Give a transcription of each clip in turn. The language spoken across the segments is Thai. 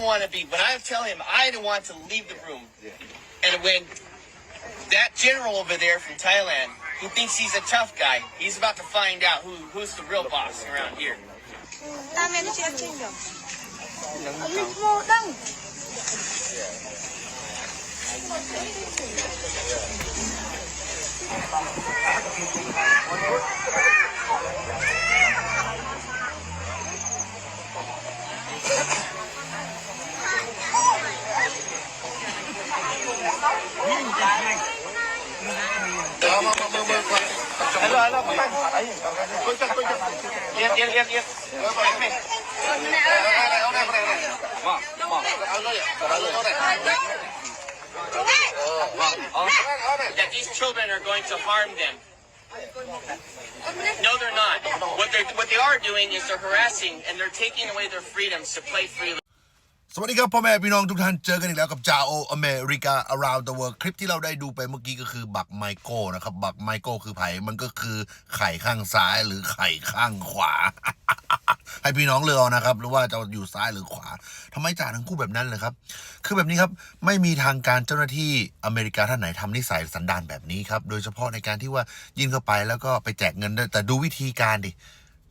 don't want to be, but I tell him I don't want to leave the room. And when that general over there from Thailand, who thinks he's a tough guy, he's about to find out who who's the real boss around here. That these children are going to harm them. No, they're not. What, they're, what they are doing is they're harassing and they're taking away their freedoms to play freely. สวัสดีครับพ่อแม่พี่น้องทุกท่านเจอกันอีกแล้วกับจาโออเมริกา around the world คลิปที่เราได้ดูไปเมื่อกี้ก็คือบักไมโก้นะครับ บักไมโก้คือไผ่มันก็คือไข่ข้างซ้ายหรือไข่ข้างขวา ให้พี่น้องเลือกเอานะครับ หรือว่าจะอยู่ซ้ายหรือขวาทำไมจ่าทั้งคู่แบบนั้นเลยครับ คือแบบนี้ครับไม่มีทางการเจ้าหน้าที่อเมริกาท่านไหนทำนิสัยสันดานแบบนี้ครับโดยเฉพาะในการที่ว่ายิงเข้าไปแล้วก็ไปแจกเงินแต่ดูวิธีการดิ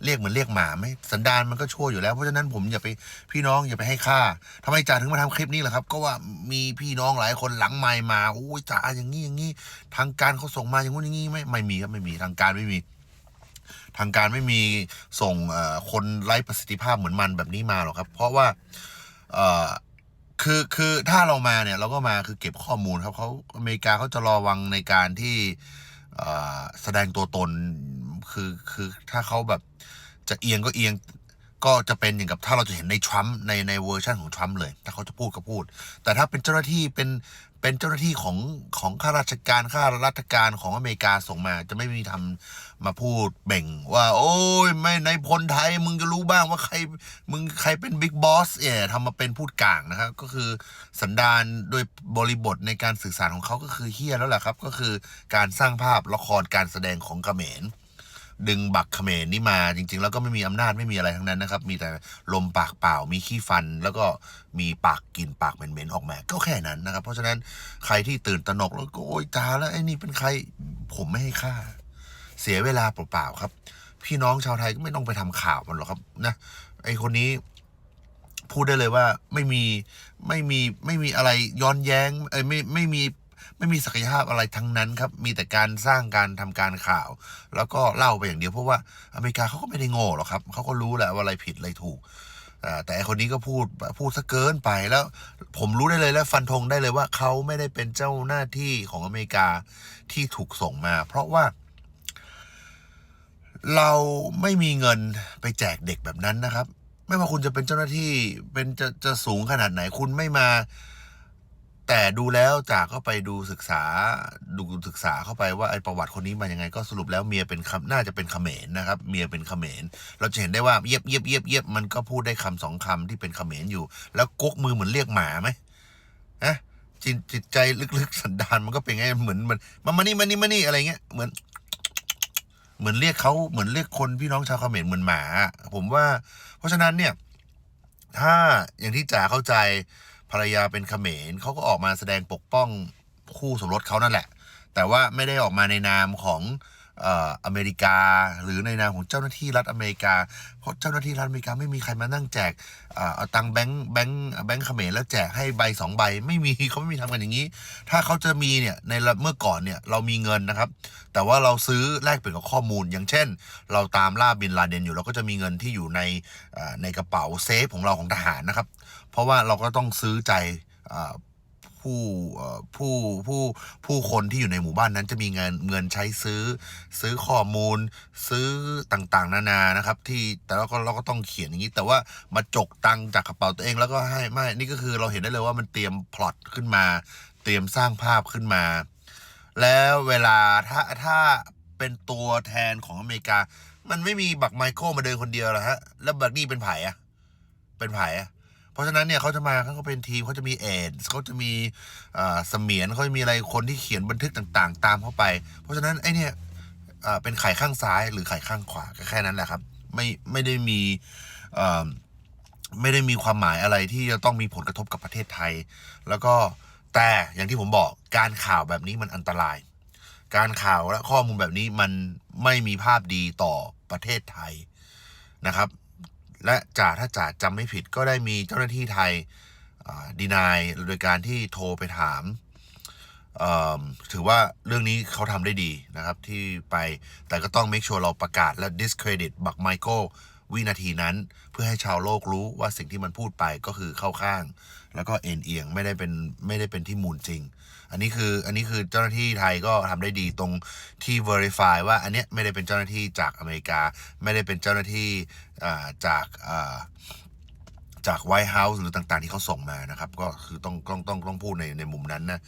เรียกเหมือนเรียกหมาไหมสันดานมันก็ชั่วอยู่แล้วเพราะฉะนั้นผมอย่าไปพี่น้องอย่าไปให้ค่าทำไมจ่าถึงมาทำคลิปนี้ล่ะครับ ก็ว่ามีพี่น้องหลายคนหลังไมค์มาโอ้ยจ่าอย่างนี้อย่างนี้ทางการเขาส่งมาอย่างงู้นอย่างนี้ไม่ไม่มีครับไม่มีทางการไม่มีทางการไม่มีส่งคนไร้ประสิทธิภาพเหมือนมันแบบนี้มาหรอกครับ เพราะว่าคือคือถ้าเรามาเนี่ยเราก็มาคือเก็บข้อมูลครับเขาอเมริกาเขาจะรอวังในการที่แสดงตัวตน คือคือถ้าเขาแบบจะเอียงก็เอียงก็จะเป็นอย่างกับถ้าเราจะเห็นในทรัมป์ในในเวอร์ชันของทรัมป์เลย ถ้าเขาจะพูดก็พูด แต่ถ้าเป็นเจ้าหน้าที่เป็นเป็นเจ้าหน้าที่ของของข้าราชการข้าราชการของอเมริกาส่งมา จะไม่มีทำมาพูดเบ่ง ว่า โอ้ยไม่ในพลไทยมึงจะรู้บ้างว่าใครมึงใครเป็นบิ๊กบอสเอ๋ทำมาเป็นพูดกลางนะครับ ก็คือสันดานโดยบริบทในการสื่อสารของเขาก็คือเฮี้ยแล้วแหละครับ ก็คือการสร้างภาพละครการแสดงของกระเขมร ดึงบักเขมรนี่มาจริง ๆ แล้วก็ไม่มีอำนาจไม่มีอะไรทั้งนั้นนะครับ มีแต่ลมปากเปล่ามีขี้ฟัน แล้วก็มีปากกินปากเหม็นๆออกมา ก็แค่นั้นนะครับ เพราะฉะนั้นใครที่ตื่นตระหนกแล้วก็โอ๊ยจ้าแล้วไอ้นี่เป็นใครผมไม่ให้ค่า เสียเวลาเปล่าๆครับ พี่น้องชาวไทยก็ไม่ต้องไปทำข่าวมันหรอกครับนะไอคนนี้พูดได้เลยว่าไม่มีไม่มีไม่มีอะไรย้อนแย้งเอ้ไม่ไม่มี ไม่มีศักยภาพอะไรทั้งนั้นครับ มีแต่การสร้างการทำการข่าว แล้วก็เล่าไปอย่างเดียวเพราะว่าอเมริกาเขาก็ไม่ได้โง่หรอกครับเขาก็รู้แหละว่าอะไรผิดอะไรถูกแต่คนนี้ก็พูดพูดซะเกินไปแล้วผมรู้ได้เลยและฟันธงได้เลยว่าเขาไม่ได้เป็นเจ้าหน้าที่ของอเมริกาที่ถูกส่งมา เพราะว่า เราไม่มีเงินไปแจกเด็กแบบนั้นนะครับ ไม่ว่าคุณจะเป็นเจ้าหน้าที่เป็นจะจะสูงขนาดไหนคุณไม่มา แต่ดูแล้วจากเข้าไปดูศึกษาดูศึกษาเข้าไปว่าไอ้ประวัติคนนี้มายังไง ก็สรุปแล้วเมียเป็นคำน่าจะเป็นเขมรนะครับ เมียเป็นเขมรเราจะเห็นได้ว่าเยียบเยียบเยียบเยียบมันก็พูดได้คำสองคำที่เป็นเขมรอยู่ แล้วกุกมือเหมือนเรียกหมาไหมนะจิตจิตใจลึกๆสันดานมันก็เป็นไงเหมือนเหมือนมามานี่มานี่มานี่อะไรเงี้ยเหมือน เหมือนเรียกเขาเหมือนเรียกคนพี่น้องชาวเขมรเหมือนหมา ผมว่า เพราะฉะนั้นเนี่ย ถ้าอย่างที่จ๋าเข้าใจ ภรรยาเป็นเขมรเขาก็ออกมาแสดงปกป้องคู่สมรสเขานั่นแหละ แต่ว่าไม่ได้ออกมาในนามของ อเมริกา หรือในนามของเจ้าหน้าที่รัฐอเมริกา เพราะเจ้าหน้าที่รัฐอเมริกาไม่มีใครมานั่งแจกเอาตังแบงค์แบงค์แบงค์เขมรแล้วแจกให้ใบสองใบ ไม่มีเขาไม่มีทำกันอย่างนี้ ถ้าเขาจะมีเนี่ยในเมื่อก่อนเนี่ยเรามีเงินนะครับ แต่ว่าเราซื้อแลกเปลี่ยนกับข้อมูล อย่างเช่น เราตามล่าบินลาเดนอยู่เราก็จะมีเงินที่อยู่ในในกระเป๋าเซฟของเราของทหารนะครับ เพราะว่าเราก็ต้องซื้อใจ ผู้ผู้ผู้ผู้คนที่อยู่ในหมู่บ้านนั้นจะมีเงินเงินใช้ซื้อ ซื้อข้อมูล ซื้อต่างๆ นานานะครับ ที่แต่เราก็เราก็ต้องเขียนอย่างนี้ แต่ว่ามาจกตังจากกระเป๋าตัวเองแล้วก็ให้ไม่นี่ก็คือเราเห็นได้เลยว่ามันเตรียมพล็อตขึ้นมา เตรียมสร้างภาพขึ้นมา แล้วเวลาถ้าถ้าเป็นตัวแทนของอเมริกา มันไม่มีบักไมเคิลมาเดินคนเดียวหรอฮะแล้วบักนี่เป็นไผ่อะเป็นไผ่อะ ราะฉะนั้นเนี่ยเขาจะมาเขาก็เป็นทีมเขาจะมีเอดเขาจะมีเสมียนเขาจะมีอะไรคนที่เขียนบันทึกต่างๆ ตามเข้าไป เพราะฉะนั้นไอเนี่ยเป็นไข่ข้างซ้ายหรือไข่ข้างขวาแค่นั้นแหละครับ ไม่ไม่ได้มีไม่ได้มีความหมายอะไรที่จะต้องมีผลกระทบกับประเทศไทย แล้วก็แต่อย่างที่ผมบอกการข่าวแบบนี้มันอันตราย การข่าวและข้อมูลแบบนี้มันไม่มีภาพดีต่อประเทศไทยนะครับ และจ่าถ้าจ่าจำไม่ผิดก็ได้มีเจ้าหน้าที่ไทยดีนายโดยการที่โทรไปถาม ถือว่าเรื่องนี้เขาทำได้ดีนะครับที่ไปแต่ก็ต้อง make sure เราประกาศและ discredit บักไมเคิลวินาทีนั้นเพื่อให้ชาวโลกรู้ว่าสิ่งที่มันพูดไปก็คือเข้าข้าง แล้วก็เอ็นเอียงไม่ได้เป็นไม่ได้เป็นที่มูลจริง อันนี้คืออันนี้คือเจ้าหน้าที่ไทยก็ทำได้ดีตรงที่ verify ว่าอันเนี้ยไม่ได้เป็นเจ้าหน้าที่จากอเมริกา ไม่ได้เป็นเจ้าหน้าที่อ่าจากอ่าจากไวท์เฮาส์หรือต่าง ๆ ที่เขาส่งมานะครับ ก็คือต้องต้องต้องต้องพูดในในมุมนั้นนะ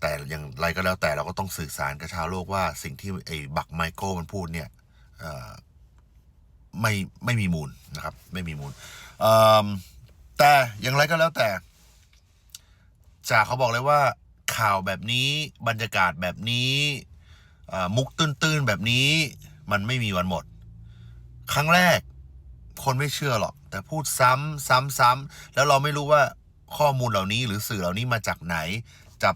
แต่อย่างไรก็แล้วแต่เราก็ต้องสื่อสารกับชาวโลกว่าสิ่งที่ไอ้บักไมเคิลมันพูดเนี่ยอ่อไม่ไม่มีมูลนะครับ ไม่มีมูลเอิ่มแต่อย่างไรก็แล้วแต่จากเขาบอกเลยว่า ข่าวแบบนี้ บรรยากาศแบบนี้มุกตื้นๆแบบนี้มันไม่มีวันหมด ครั้งแรก คนไม่เชื่อหรอก แต่พูดซ้ำซ้ำซ้ำแล้วเราไม่รู้ว่าข้อมูลเหล่านี้หรือสื่อเหล่านี้มาจากไหน จับ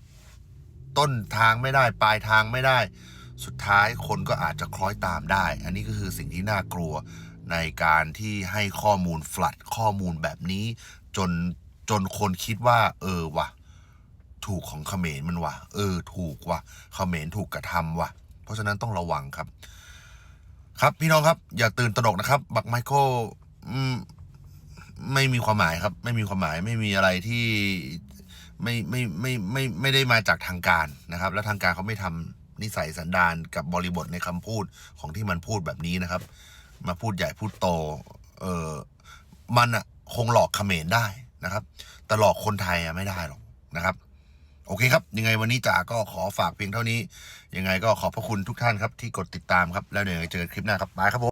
ต้นทางไม่ได้ ปลายทางไม่ได้ สุดท้ายคนก็อาจจะคล้อยตามได้ อันนี้ก็คือสิ่งที่น่ากลัวในการที่ให้ข้อมูลฟลัดข้อมูลแบบนี้ จนจนคนคิดว่า เออว่ะ ถูกของเขมรมันว่ะ เออ ถูกว่ะ เขมรถูกกระทำว่ะ เพราะฉะนั้นต้องระวังครับ ครับพี่น้องครับ อย่าตื่นตระหนกนะครับ บักไมเคิลอืมไม่มีความหมายครับ ไม่มีความหมายไม่มีอะไรที่ไม่ไม่ไม่ไม่ไม่ได้มาจากทางการนะครับ และทางการเขาไม่ทำนิสัยสันดานกับบริบทในคำพูดของที่มันพูดแบบนี้นะครับ มาพูดใหญ่พูดโต เออมันอะคงหลอกเขมรได้นะครับ แต่หลอกคนไทยอะไม่ได้หรอกนะครับ โอเคครับ ยังไงวันนี้จ๋าก็ขอฝากเพียงเท่านี้ ยังไงก็ขอบพระคุณทุกท่านครับที่กดติดตามครับ แล้วเดี๋ยวเจอกันคลิปหน้าครับบายครับผม